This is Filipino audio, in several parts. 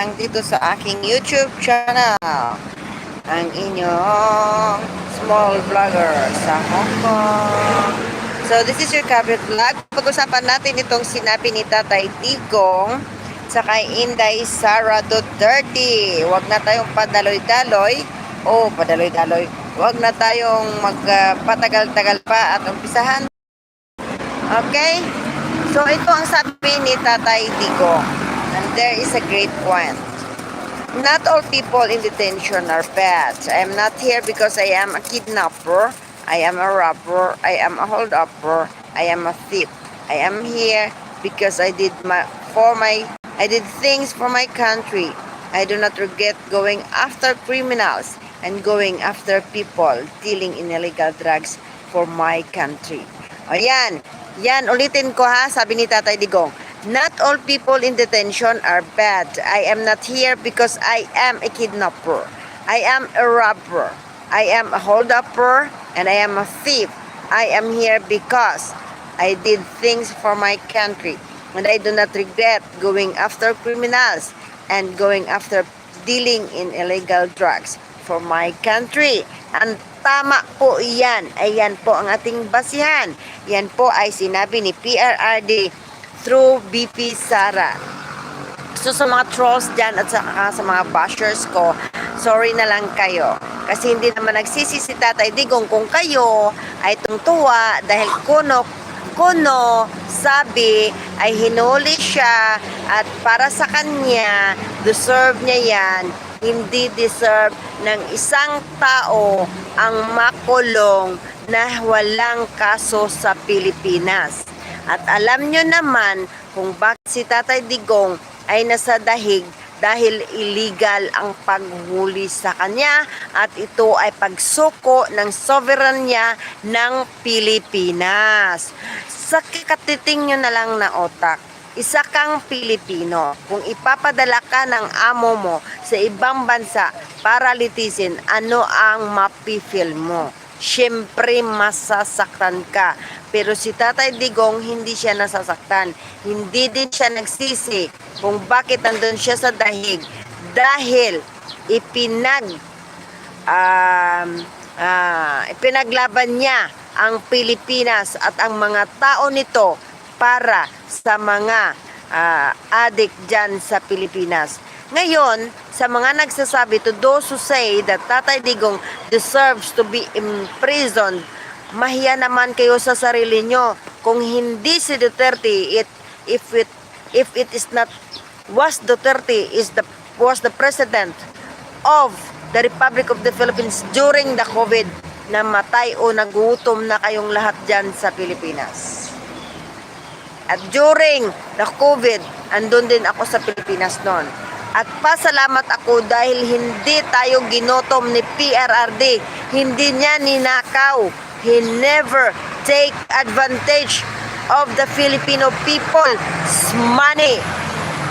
lang dito sa aking YouTube channel. Ang inyong small vlogger sa Hong Kong. So, this is your Cabot Vlog. Pag-usapan natin itong sinabi ni Tatay Digong sa kay Inday Sara Duterte. Huwag na tayong padaloy-daloy. O, oh, padaloy-daloy. Huwag na tayong magpatagal-tagal pa at umpisahan. Okay? So, ito ang sabi ni Tatay Digong. There is a great point. Not all people in detention are bad. I am not here because I am a kidnapper. I am a robber. I am a holdupper. I am a thief. I am here because I did my for my I did things for my country. I do not regret going after criminals and going after people dealing in illegal drugs for my country. O yan, yan, ulitin ko ha, sabi ni Tatay Digong. Not all people in detention are bad. I am not here because I am a kidnapper. I am a robber. I am a holdupper and I am a thief. I am here because I did things for my country and I do not regret going after criminals and going after dealing in illegal drugs for my country. Ang tama po yan. Ayan po ang ating basihan. Yan po ay sinabi ni PRRD through BP Sara. So sa mga trolls dyan at saka sa mga bashers ko, sorry na lang kayo. Kasi hindi naman nagsisi si Tatay Digong kung kayo ay tungtuwa dahil kuno kuno sabi ay hinuli siya at para sa kanya deserve niya yan hindi deserve ng isang tao ang makulong na walang kaso sa Pilipinas. At alam nyo naman kung bakit si Tatay Digong ay nasa dahig dahil illegal ang paghuli sa kanya at ito ay pagsuko ng sovereignty ng Pilipinas. Sa katiting nyo na lang na otak, isa kang Pilipino. Kung ipapadala ka ng amo mo sa ibang bansa para litisin, ano ang mapifil mo? Siyempre, masasaktan ka. Pero si Tatay Digong, hindi siya nasasaktan. Hindi din siya nagsisi kung bakit nandun siya sa dahig. Dahil ipinag, um, ah, ipinaglaban niya ang Pilipinas at ang mga tao nito para sa mga ah, adik dyan sa Pilipinas. Ngayon, sa mga nagsasabi to those who say that Tatay Digong deserves to be imprisoned, mahiya naman kayo sa sarili nyo. Kung hindi si Duterte, it, if it if it is not was Duterte is the was the president of the Republic of the Philippines during the COVID na matay o nagutom na kayong lahat dyan sa Pilipinas. At during the COVID, andun din ako sa Pilipinas noon. At pasalamat ako dahil hindi tayo ginotom ni PRRD. Hindi niya ninakaw. He never take advantage of the Filipino people's money.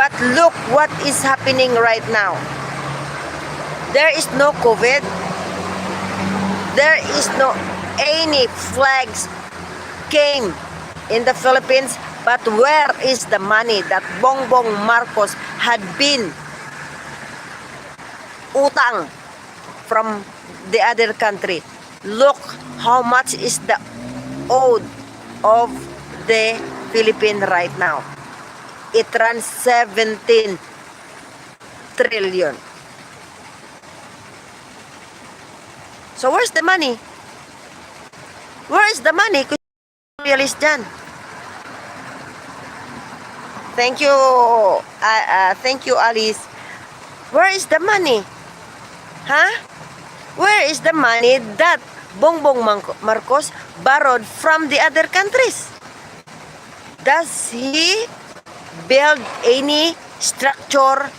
But look what is happening right now. There is no COVID. There is no any flags came in the Philippines. But where is the money that Bongbong Marcos had been utang from the other country? Look how much is the owed of the Philippine right now. It runs 17 trillion. So where's the money? Where is the money? Realist dyan. Thank you, uh, uh, thank you, Alice. Where is the money? Huh? Where is the money that Bongbong Marcos borrowed from the other countries? Does he build any structure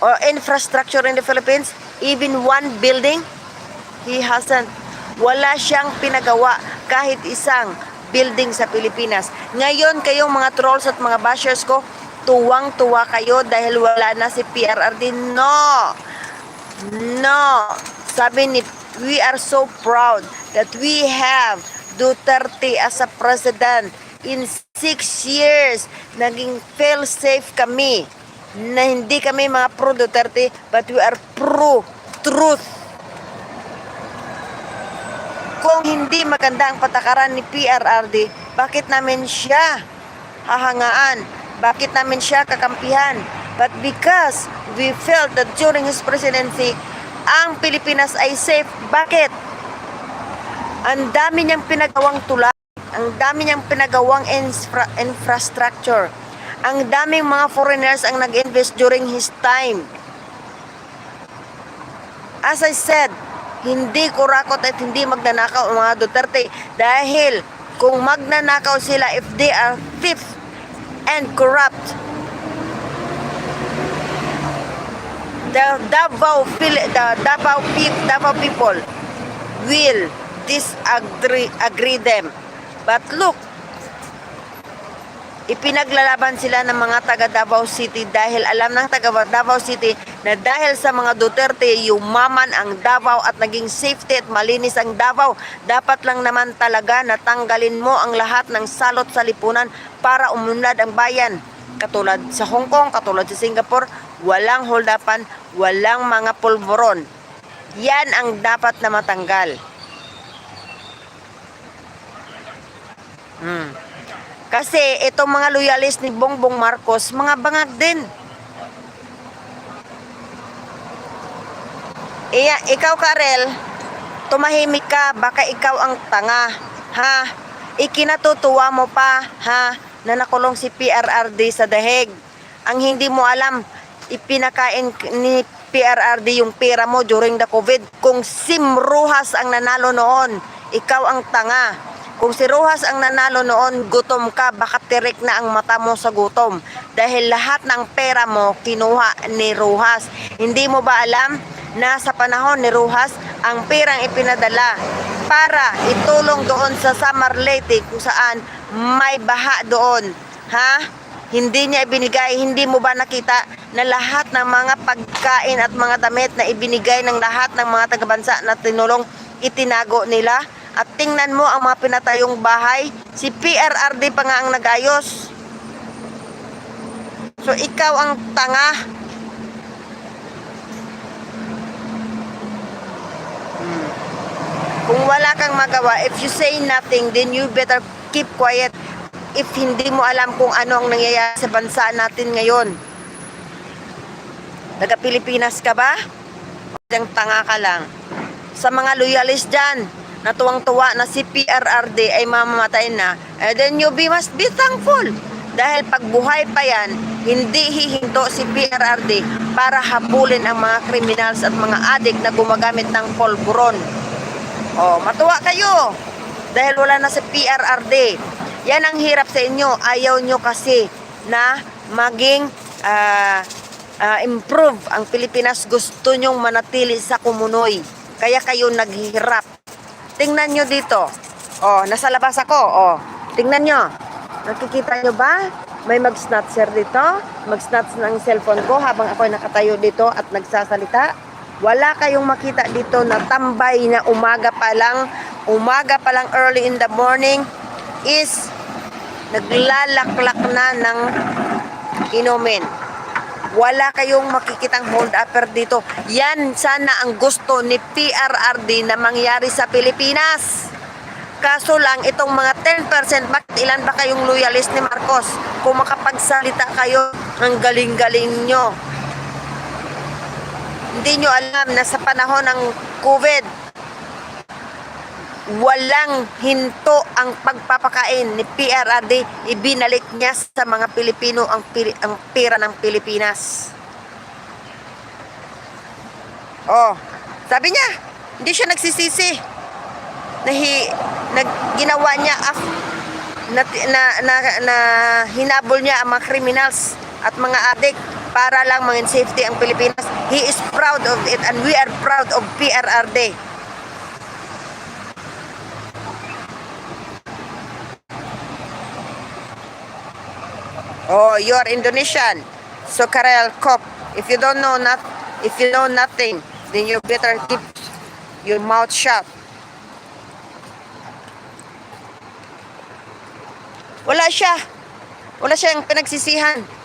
or infrastructure in the Philippines? Even one building? He hasn't. Wala siyang pinagawa kahit isang building sa Pilipinas. Ngayon kayong mga trolls at mga bashers ko, tuwang-tuwa kayo dahil wala na si PRRD. No! No! Sabi ni, we are so proud that we have Duterte as a president. In six years, naging fail-safe kami na hindi kami mga pro Duterte, but we are pro truth. Kung hindi maganda ang patakaran ni PRRD, bakit namin siya hahangaan? Bakit namin siya kakampihan? But because we felt that during his presidency, ang Pilipinas ay safe. Bakit? Ang dami niyang pinagawang tulad. Ang dami niyang pinagawang infra- infrastructure. Ang daming mga foreigners ang nag-invest during his time. As I said, hindi kurakot at hindi magnanakaw ang mga Duterte dahil kung magnanakaw sila if they are thieves and corrupt, the Davao, the Davao, pe- Davao people will disagree agree them. But look, ipinaglalaban sila ng mga taga Davao City dahil alam ng taga Davao City na dahil sa mga Duterte, yumaman ang Davao at naging safety at malinis ang Davao. Dapat lang naman talaga na tanggalin mo ang lahat ng salot sa lipunan para umunlad ang bayan. Katulad sa Hong Kong, katulad sa Singapore, walang holdapan, walang mga pulveron. Yan ang dapat na matanggal. Hmm. Kasi itong mga loyalist ni Bongbong Marcos, mga bangag din. Iya, ikaw Karel, tumahimik ka, baka ikaw ang tanga. Ha? Ikinatutuwa mo pa, ha? Na nakulong si PRRD sa dahig. Ang hindi mo alam, ipinakain ni PRRD yung pera mo during the COVID. Kung Sim Rojas ang nanalo noon, ikaw ang tanga. Kung si Rojas ang nanalo noon, gutom ka, baka tirik na ang mata mo sa gutom. Dahil lahat ng pera mo, kinuha ni Rojas. Hindi mo ba alam na sa panahon ni Rojas, ang perang ipinadala para itulong doon sa Samar Leyte kung saan may baha doon. Ha? Hindi niya ibinigay, hindi mo ba nakita na lahat ng mga pagkain at mga damit na ibinigay ng lahat ng mga tagabansa na tinulong, itinago nila? At tingnan mo ang mga pinatayong bahay, si PRRD pa nga ang nagayos. So ikaw ang tanga. Hmm. Kung wala kang magawa, if you say nothing, then you better keep quiet. If hindi mo alam kung ano ang nangyayari sa bansa natin ngayon. Taga Pilipinas ka ba? Ang tanga ka lang. Sa mga loyalist dyan, na tuwang-tuwa na si PRRD ay mamamatay na, eh, then you be must be thankful. Dahil pag buhay pa yan, hindi hihinto si PRRD para habulin ang mga criminals at mga adik na gumagamit ng polburon. Oh, matuwa kayo. Dahil wala na si PRRD. Yan ang hirap sa inyo. Ayaw nyo kasi na maging ah, ah, improve ang Pilipinas. Gusto nyong manatili sa kumunoy. Kaya kayo naghihirap. Tingnan nyo dito. Oh, nasa labas ako. Oh, tingnan nyo. Nakikita nyo ba? May mag-snatcher dito. Mag-snatch ng cellphone ko habang ako ay nakatayo dito at nagsasalita. Wala kayong makita dito na tambay na umaga pa lang, umaga pa lang early in the morning is naglalaklak na ng inumin. Wala kayong makikitang hold upper dito. Yan sana ang gusto ni PRRD na mangyari sa Pilipinas. Kaso lang, itong mga 10%, bakit ilan ba kayong loyalist ni Marcos? Kung makapagsalita kayo, ang galing-galing nyo. Hindi nyo alam na sa panahon ng COVID, walang hinto ang pagpapakain ni PRRD. Ibinalik niya sa mga Pilipino ang, pili- ang pera ng Pilipinas. Oh, sabi niya, hindi siya nagsisisi. Nahi, nag, ginawa niya af, na, na, na, na hinabol niya ang mga criminals at mga adik para lang maging safety ang Pilipinas. He is proud of it and we are proud of PRRD. Oh, you are Indonesian. So Karel Kop, if you don't know not if you know nothing, then you better keep your mouth shut. Wala siya. Wala siyang pinagsisihan.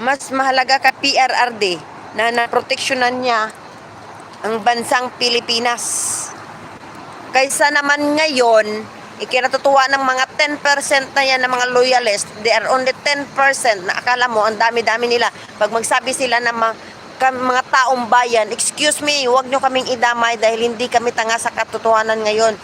mas mahalaga ka PRRD na naproteksyonan niya ang bansang Pilipinas. Kaysa naman ngayon, ikinatutuwa ng mga 10% na yan ng mga loyalist, they are only 10% na akala mo, ang dami-dami nila. Pag magsabi sila ng mga, mga taong bayan, excuse me, huwag nyo kaming idamay dahil hindi kami tanga sa katotohanan ngayon.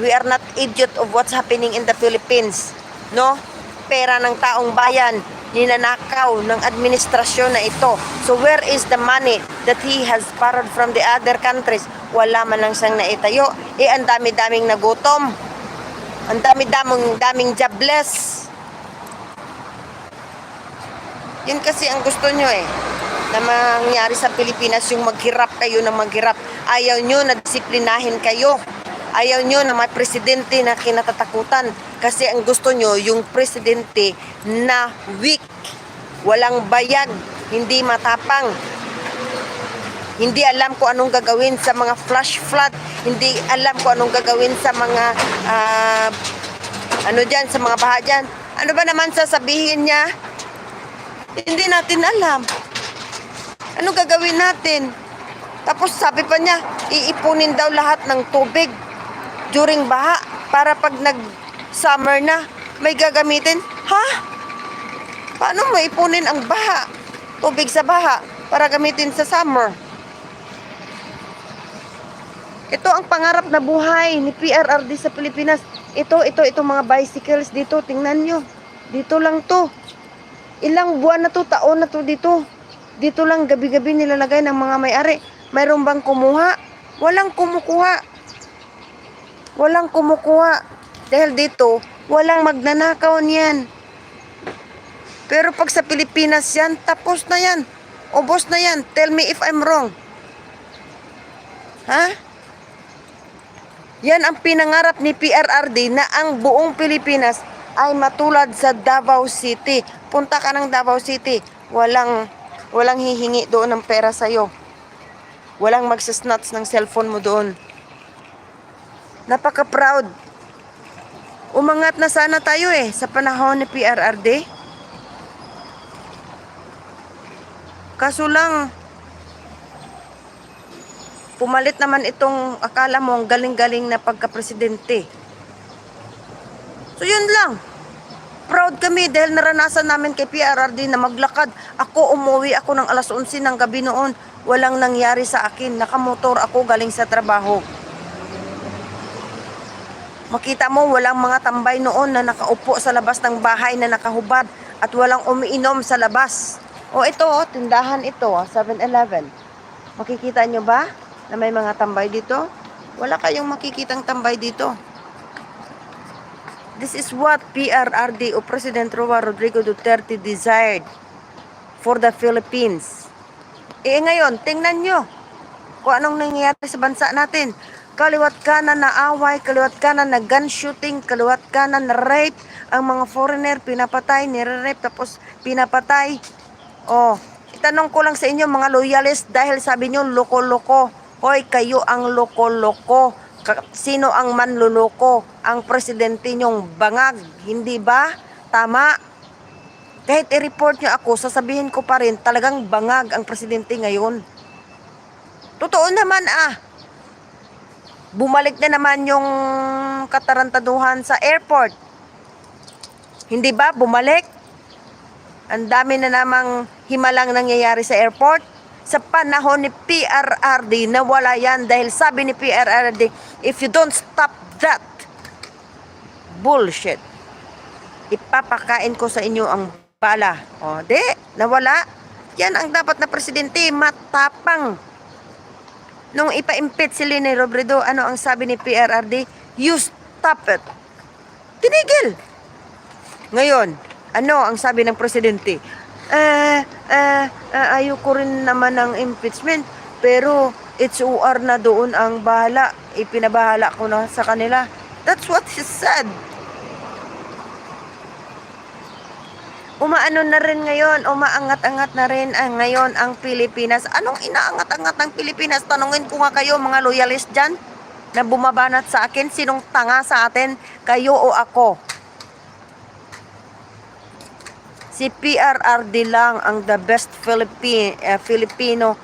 We are not idiot of what's happening in the Philippines. No? Pera ng taong bayan, ninanakaw ng administrasyon na ito. So where is the money that he has borrowed from the other countries? Wala man lang siyang naitayo. Eh, ang dami-daming nagutom. Ang dami-daming daming jobless. Yun kasi ang gusto nyo eh. Na mangyari sa Pilipinas yung maghirap kayo na maghirap. Ayaw nyo na disiplinahin kayo. Ayaw nyo na may presidente na kinatatakutan. Kasi ang gusto nyo, yung presidente na weak. Walang bayag. Hindi matapang. Hindi alam kung anong gagawin sa mga flash flood. Hindi alam kung anong gagawin sa mga ah, ano dyan, sa mga baha dyan. Ano ba naman sasabihin niya? Hindi natin alam. Ano gagawin natin? Tapos sabi pa niya, iipunin daw lahat ng tubig during baha para pag nag-summer na, may gagamitin. Ha? Paano mo ipunin ang baha? Tubig sa baha para gamitin sa summer. Ito ang pangarap na buhay ni PRRD sa Pilipinas. Ito, ito, ito mga bicycles dito. Tingnan nyo. Dito lang to. Ilang buwan na to, taon na to dito. Dito lang gabi-gabi nilalagay ng mga may-ari. Mayroon bang kumuha? Walang kumukuha. Walang kumukuha. Dahil dito, walang magnanakaw niyan. Pero pag sa Pilipinas yan, tapos na yan. Ubos na yan. Tell me if I'm wrong. Ha? Yan ang pinangarap ni PRRD na ang buong Pilipinas ay matulad sa Davao City. Punta ka ng Davao City, walang walang hihingi doon ng pera sa iyo. Walang magsasnuts ng cellphone mo doon. Napaka-proud. Umangat na sana tayo eh sa panahon ni PRRD. Kaso lang, pumalit naman itong akala mo ang galing-galing na pagka-presidente. So yun lang. Proud kami dahil naranasan namin kay PRRD na maglakad. Ako umuwi ako ng alas 11 ng gabi noon. Walang nangyari sa akin. Nakamotor ako galing sa trabaho. Makita mo walang mga tambay noon na nakaupo sa labas ng bahay na nakahubad at walang umiinom sa labas. O ito, oh, tindahan ito, oh, 7-Eleven. Makikita nyo ba na may mga tambay dito? Wala kayong makikitang tambay dito. This is what PRRD o President Roa Rodrigo Duterte desired for the Philippines. Eh ngayon, tingnan nyo kung anong nangyayari sa bansa natin. Kaliwat kanan na away, kaliwat kanan na gun shooting, kaliwat kanan na rape. Ang mga foreigner pinapatay, nire-rape, tapos pinapatay. Oh, itanong ko lang sa inyo mga loyalist dahil sabi nyo loko-loko. Hoy, kayo ang loko-loko. Sino ang manluloko? Ang presidente nyong bangag, hindi ba? Tama. Kahit i-report nyo ako, sasabihin ko pa rin, talagang bangag ang presidente ngayon. Totoo naman ah. Bumalik na naman yung katarantaduhan sa airport. Hindi ba? Bumalik? Ang dami na namang himalang nangyayari sa airport. Sa panahon ni PRRD, nawala yan dahil sabi ni PRRD, if you don't stop that, bullshit. Ipapakain ko sa inyo ang bala. O, de, nawala. Yan ang dapat na presidente, matapang. Nung ipa-impit si Lene Robredo, ano ang sabi ni PRRD? You stop it. Tinigil. Ngayon, ano ang sabi ng presidente? Eh, eh, eh, ayoko rin naman ng impeachment, pero it's UR na doon ang bahala. Ipinabahala ko na sa kanila. That's what he said. Umaano na rin ngayon, umaangat-angat na rin ang ngayon ang Pilipinas. Anong inaangat-angat ng Pilipinas? Tanungin ko nga kayo mga loyalist dyan na bumabanat sa akin. Sinong tanga sa atin? Kayo o ako? Si PRRD lang ang the best Philippine, eh, Filipino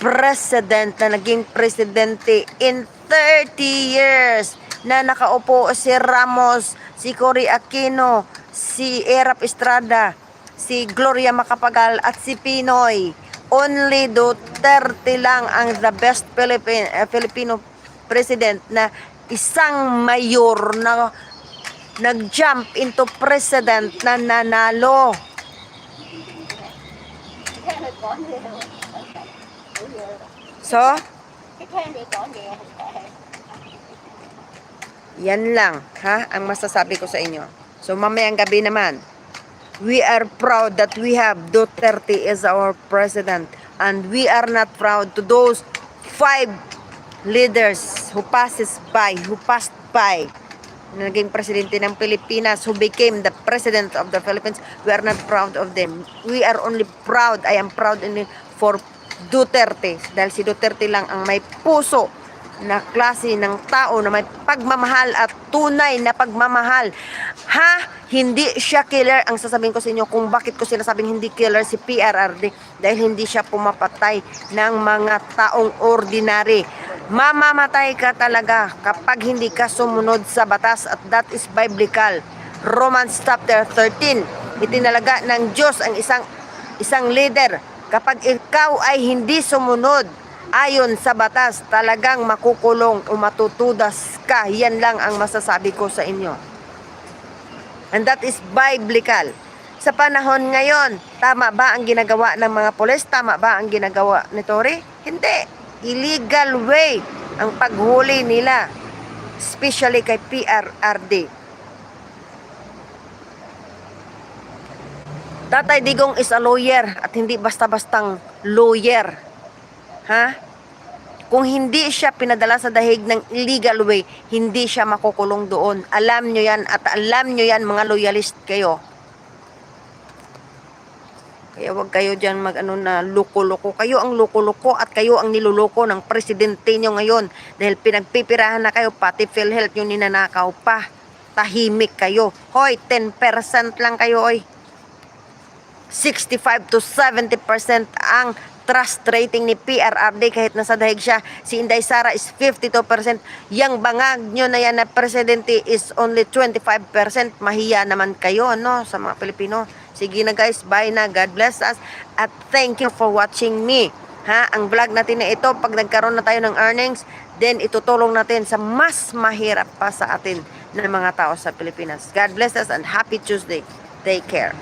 president na naging presidente in 30 years na nakaupo si Ramos, si Cory Aquino, si Erap Estrada, si Gloria Macapagal at si Pinoy. Only Duterte lang ang the best Philippine, eh, Filipino president na isang mayor na nag-jump into president na nanalo. So, Yan lang, ha? Ang masasabi ko sa inyo. So, mamayang gabi naman, we are proud that we have Duterte as our president. And we are not proud to those five leaders who passes by, who passed by, naging presidente ng Pilipinas, who became the president of the Philippines. We are not proud of them. We are only proud, I am proud only for Duterte. Dahil si Duterte lang ang may puso na klase ng tao na may pagmamahal at tunay na pagmamahal. Ha? Hindi siya killer. Ang sasabihin ko sa inyo kung bakit ko sinasabing hindi killer si PRRD dahil hindi siya pumapatay ng mga taong ordinary. Mamamatay ka talaga kapag hindi ka sumunod sa batas at that is biblical. Romans chapter 13. Itinalaga ng Diyos ang isang isang leader kapag ikaw ay hindi sumunod ayon sa batas, talagang makukulong o matutudas ka. Yan lang ang masasabi ko sa inyo. And that is biblical. Sa panahon ngayon, tama ba ang ginagawa ng mga pulis? Tama ba ang ginagawa ni Tory? Hindi. Illegal way ang paghuli nila. Especially kay PRRD. Tatay Digong is a lawyer at hindi basta-bastang lawyer. Ha? Kung hindi siya pinadala sa dahig ng illegal way, hindi siya makukulong doon. Alam nyo yan at alam nyo yan mga loyalist kayo. Kaya wag kayo dyan mag ano na loko-loko. Kayo ang loko-loko at kayo ang niluloko ng presidente nyo ngayon. Dahil pinagpipirahan na kayo, pati PhilHealth yung ninanakaw pa. Tahimik kayo. Hoy, 10% lang kayo, oy. 65 to 70% ang trust rating ni PRRD kahit nasa dahig siya. Si Inday Sara is 52%. Yang bangag nyo na yan na presidente is only 25%. Mahiya naman kayo no, sa mga Pilipino. Sige na guys, bye na. God bless us. At thank you for watching me. Ha, ang vlog natin na ito, pag nagkaroon na tayo ng earnings, then itutulong natin sa mas mahirap pa sa atin ng mga tao sa Pilipinas. God bless us and happy Tuesday. Take care.